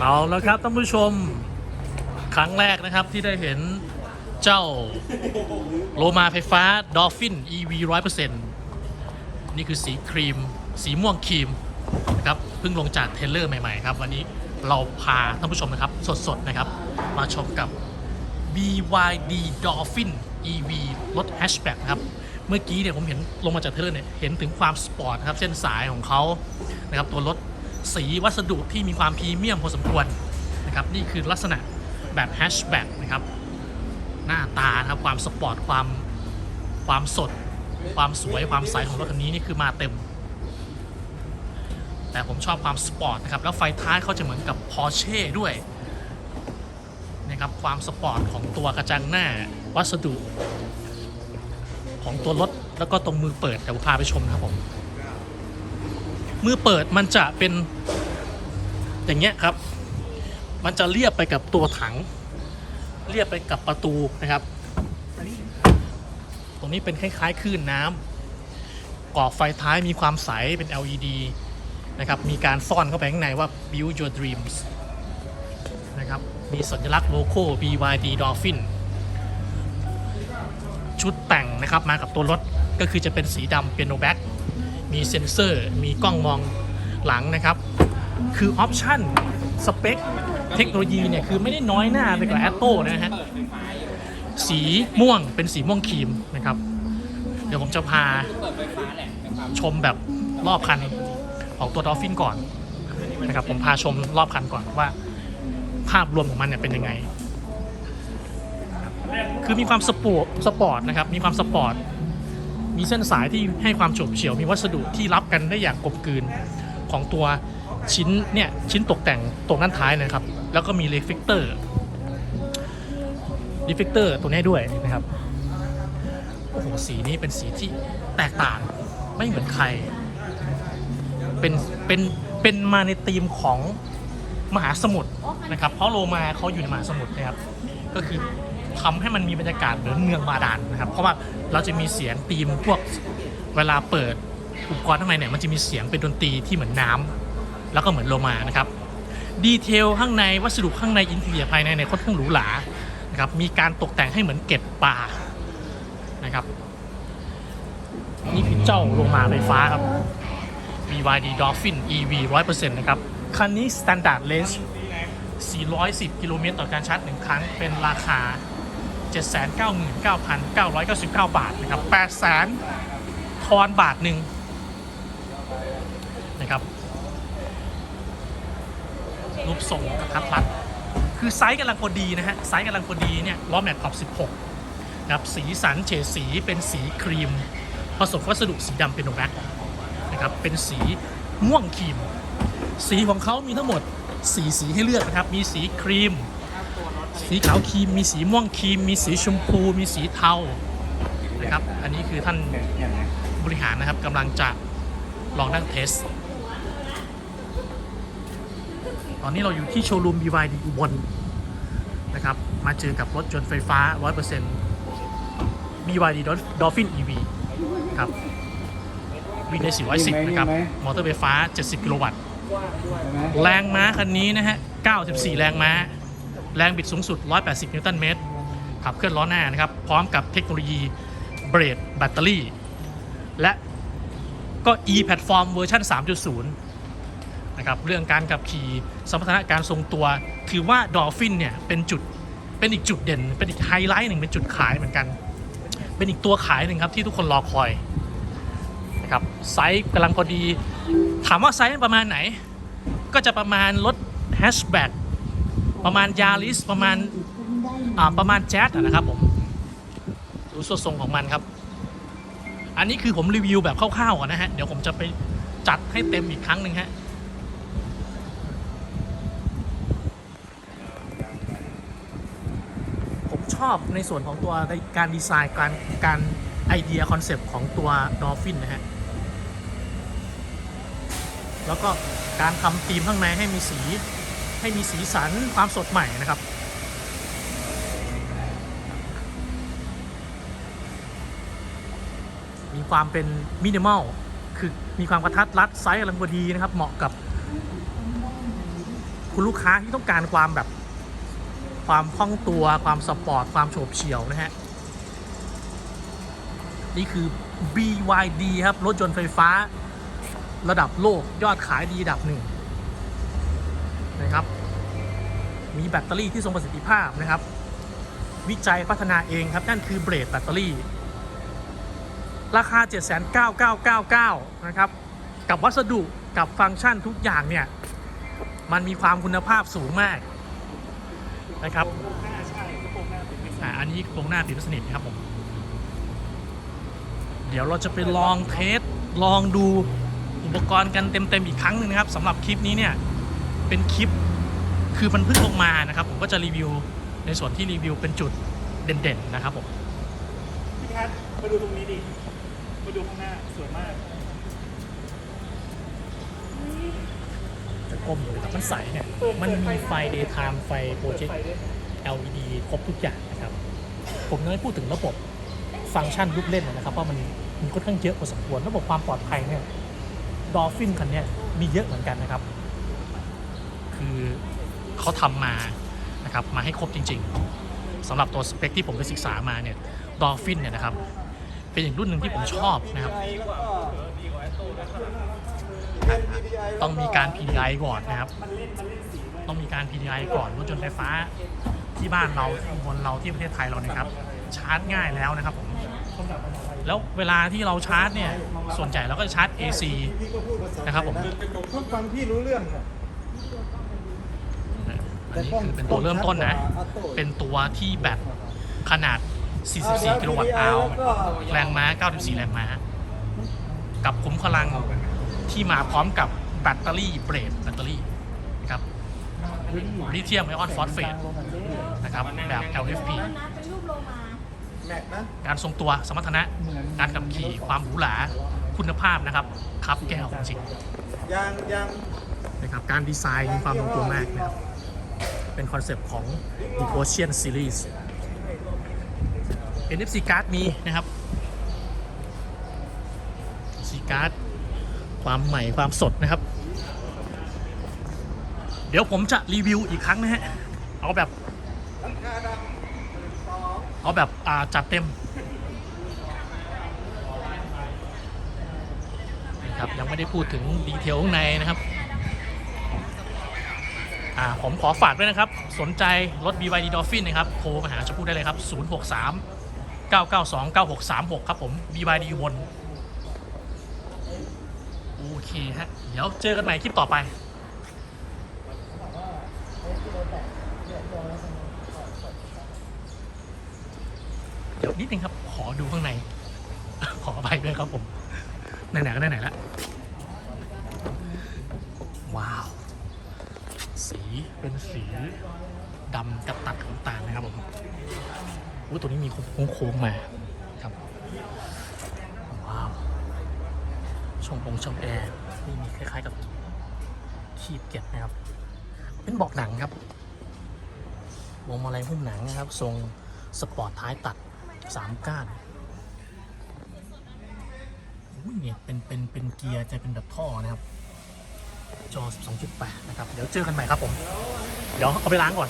เอาแล้วครับท่านผู้ชมครั้งแรกนะครับที่ได้เห็นเจ้าโลมาไฟฟ้า Dolphin EV 100%นี่คือสีครีม สีม่วงครีมนะครับเพิ่งลงจากเทเลอร์ใหม่ ๆ ครับ วันนี้เราพาท่านผู้ชมนะครับ สด ๆ นะครับ มาชมกับ BYD Dolphin EV รถแฮชแบ็กครับ เมื่อกี้เนี่ยผมเห็นลงมาจากเทเลอร์เนี่ย เห็นถึงความสปอร์ตนะครับ เส้นสายของเขานะครับตัวรถ สีวัสดุที่มีความพรีเมียมพอสมควรนะครับนี่คือลักษณะแบบแฮชแบ็กนะครับหน้าตาครับความสปอร์ตความความสด ความสวยความใสของรถคันนี้นี่คือมาเต็ม แต่ผมชอบความสปอร์ตนะครับแล้วไฟท้ายเขาจะเหมือนกับ Porsche ด้วยนะครับความสปอร์ตของตัวกระจังหน้าวัสดุ ของตัวรถแล้วก็ตรงมือเปิดเดี๋ยวผมพาไปชมนะครับผม มือเปิดมันจะเป็นอย่างเงี้ยครับ มันจะเรียบไปกับตัวถัง เรียบไปกับประตูนะครับ ตรงนี้เป็นคล้ายๆคลื่นน้ำกรอบไฟท้ายมีความใสเป็น LED นะครับ มีการซ่อนเข้าไปข้างในว่า Build Your Dreams นะครับ มีสัญลักษณ์โลโก้ BYD Dolphin ชุดแต่งนะครับมากับตัวรถก็คือจะเป็นสีดำเปียโนแบ็ก มีเซ็นเซอร์ มีกล้องมองหลังนะครับ คือออปชั่นสเปค เทคโนโลยีเนี่ย คือไม่ได้น้อยหน้าไปกว่าแอตโต้นะฮะ สีม่วงเป็นสีม่วงครีมนะครับ เดี๋ยวผมจะพาชมแบบรอบคันของตัวดอฟฟินก่อนนะครับ ผมพาชมรอบคันก่อนว่า ภาพรวมของมันเนี่ยเป็นยังไง คือมีความสปอร์ตสปอร์ตนะครับ มีความสปอร์ต มีเส้นสายที่ให้ความฉบเฉี่ยวมีวัสดุที่รับกันได้อย่างกลมกลืนของตัวชิ้นเนี่ยชิ้นตกแต่งตรงด้านท้ายนะครับ แล้วก็มีเรฟเฟกเตอร์รีเฟกเตอร์ตัวนี้ด้วยนะครับโอ้โหสีนี้เป็นสีที่แตกต่างไม่เหมือนใคร เป็นเป็นเป็นมาในธีมของมหาสมุทรนะครับ เพราะโลมาเขาอยู่ในมหาสมุทรนะครับ ก็คือ ทำให้มันมีบรรยากาศเหมือนเมืองบาดาลนะครับ เพราะว่าเราจะมีเสียงธีมพวกเวลาเปิดอุปกรณ์ข้างในเนี่ยมันจะมีเสียงเป็นดนตรีที่เหมือนน้ำแล้วก็เหมือนโลมานะครับดีเทลข้างในวัสดุข้างในอินเทียภายในเนี่ยค่อนข้างหรูหรานะครับมีการตกแต่งให้เหมือนเก็บป่านะครับนี่คือเจ้าโลมาไฟฟ้าครับ BYD Dolphin EV 100%นะครับคันนี้ Standard Range 410 กิโลเมตรต่อการชาร์จ 1 ครั้ง เป็นราคา 799,999 บาทนะครับ800,000ทอนบาทหนึ่งนะครับรูปทรงกระทัดรัด คือไซส์กำลังพอดีนะฮะ ไซส์กำลังพอดีเนี่ยล้อแม็กขอบ 16นะครับสีสันเฉดสีเป็นสีครีม ผสมวัสดุสีดำเป็นโนแบ็กนะครับเป็นสีม่วงครีม สีของเขามีทั้งหมดสีสีให้เลือกนะครับ มีสีครีม สีขาวครีมมีสีม่วงครีมมีสีชมพู มีสีเทานะครับ อันนี้คือท่านบริหารนะครับกำลังจะลองนั่งเทส ตอนนี้เราอยู่ที่โชว์รูม BYD อุบลนะครับ มาเจอกับรถยนต์ไฟฟ้า 100% BYD Dolphin EV ครับวิ่งได้410 นะครับ มอเตอร์ไฟฟ้า 70 กิโลวัตต์ แรงม้าคันนี้นะฮะ 94 แรงม้า แรงบิดสูงสุด 180 นิวตันเมตร ขับเคลื่อนล้อหน้านะครับ พร้อมกับเทคโนโลยีเบรดแบตเตอรี่ และก็ e platform เวอร์ชัน3.0 นะครับ เรื่องการขับขี่สมรรถนะการทรงตัว ถือว่า Dolphin เนี่ย เป็นจุด เป็นอีกจุดเด่น เป็นอีกไฮไลท์หนึ่งเป็นจุดขายเหมือนกัน เป็นอีกตัวขายหนึ่งครับที่ทุกคนรอคอยนะครับไซส์กำลังพอดี ถามว่าไซส์ประมาณไหน ก็จะประมาณรถแฮชแบ็ก ประมาณยาริสประมาณอ่าประมาณแจ๊สนะครับผมดูส่วนทรงของมันครับ อันนี้คือผมรีวิวแบบคร่าวๆก่อนนะฮะ เดี๋ยวผมจะไปจัดให้เต็มอีกครั้งหนึ่งฮะผมชอบในส่วนของตัวการดีไซน์การการไอเดียคอนเซปต์ของตัว Dolphin นะฮะ แล้วก็การทำธีมข้างในให้มีสี ให้มีสีสันความสดใหม่นะครับมีความเป็นมินิมอล คือมีความกระทัดรัดไซส์กำลังพอดีนะครับ เหมาะกับ คุณลูกค้าที่ต้องการความแบบ ความคล่องตัว ความสปอร์ต ความโฉบเฉี่ยวนะฮะ นี่คือ BYD ครับ รถยนต์ไฟฟ้า ระดับโลกยอดขายดีอันดับหนึ่ง นะครับ มีแบตเตอรี่ที่ทรงประสิทธิภาพนะครับ วิจัยพัฒนาเองครับนั่นคือเบรดแบตเตอรี่ ราคา 79999 นะครับ กับวัสดุกับฟังก์ชันทุกอย่างเนี่ย มันมีความคุณภาพสูงมากนะครับอ่าอันนี้โครงหน้าปิดสนิทนะครับผมเดี๋ยวเราจะไปลองเทสลองดูอุปกรณ์กันเต็มๆอีกครั้งหนึ่งนะครับสำหรับคลิปนี้เนี่ย เป็นคลิป คือมันเพิ่งลงมานะครับ ผมก็จะรีวิวในส่วนที่รีวิวเป็นจุดเด่นๆนะครับผมพี่แคทมาดูตรงนี้ดิมาดูข้างหน้าสวยมากจะก้มอยู่แต่มันใสเนี่ยมันมีไฟ daytime ไฟโปรเจกต์ LED ครบทุกอย่างนะครับ ผมยังไม่พูดถึงระบบฟังก์ชันลูกเล่นนะครับว่ามันมีค่อนข้างเยอะพอสมควรระบบความปลอดภัยเนี่ยดอฟฟินคันเนี้ยมีเยอะเหมือนกันนะครับ คือเขาทำมานะครับมาให้ครบจริง ๆสำหรับตัวสเปคที่ผมไปศึกษามาเนี่ยดอฟฟินเนี่ยนะครับ เป็นอีกรุ่นหนึ่งที่ผมชอบนะครับ ต้องมีการ PDI ก่อนนะครับ ต้องมีการ PDI ก่อนรถยนต์ไฟฟ้าที่บ้านเราที่บนเราที่ประเทศไทยเรานะครับ ชาร์จง่ายแล้วนะครับผมแล้วเวลาที่เราชาร์จเนี่ย ส่วนใหญ่เราก็จะชาร์จ AC นะครับผมต้องฟังพี่รู้เรื่อง อะอันนี้คือเป็นตัวเริ่มต้นนะ เป็นตัวที่แบตขนาด 44 กิโลวัตต์อาวแรงม้า 94 แรงม้า กับขุมพลังที่มาพร้อมกับแบตเตอรี่เบรดแบตเตอรี่นะครับลิเธียมไอออนฟอสเฟตนะครับแบบ LFP แล้วนะเป็นรูปโลมาแม็กนะการทรงตัวสมรรถนะ การขับขี่ความหรูหราคุณภาพนะครับครับแก้วจริงยางยางนะครับการดีไซน์มีความลงตัวมากนะครับ เป็นคอนเซปต์ของ The Ocean Series NFC card มีนะครับ NFC card ความใหม่ความสดนะครับ เดี๋ยวผมจะรีวิวอีกครั้งนะฮะ เอาแบบ เอาแบบอ่าจัดเต็มนะครับยังไม่ได้พูดถึงดีเทลข้างในนะครับ อ่าผมขอฝากด้วยนะครับ สนใจรถ BYD Dolphin นะครับ โทรมาหาชมพู่ได้เลยครับ 063 992 9636 ครับผม BYD วนโอเคฮะ เดี๋ยวเจอกันใหม่คลิปต่อไปเดี๋ยวนิดนึงครับ ขอดูข้างใน ขออภัยด้วยครับผม ไหนๆก็ไหนๆแล้วาว สี เป็นสีดำกับตัดขนตาลนะครับผมอุ้ยตัวนี้มีโค้งๆมาครับว้าวช่ององช่องแอร์นี่มีคล้ายๆกับขีบเก็บนะครับ เป็นเบอกหนังครับวงมาลัยหุ้มหนังนะครับ ทรงสปอร์ตท้ายตัดสามก้านอุ้ยเนี่ยเป็นเป็นเป็นเกียร์จะเป็นแบบท่อนะครับ จอ 12.8 นะครับ เดี๋ยวเจอกันใหม่ครับผม เดี๋ยวเอาไปล้างก่อน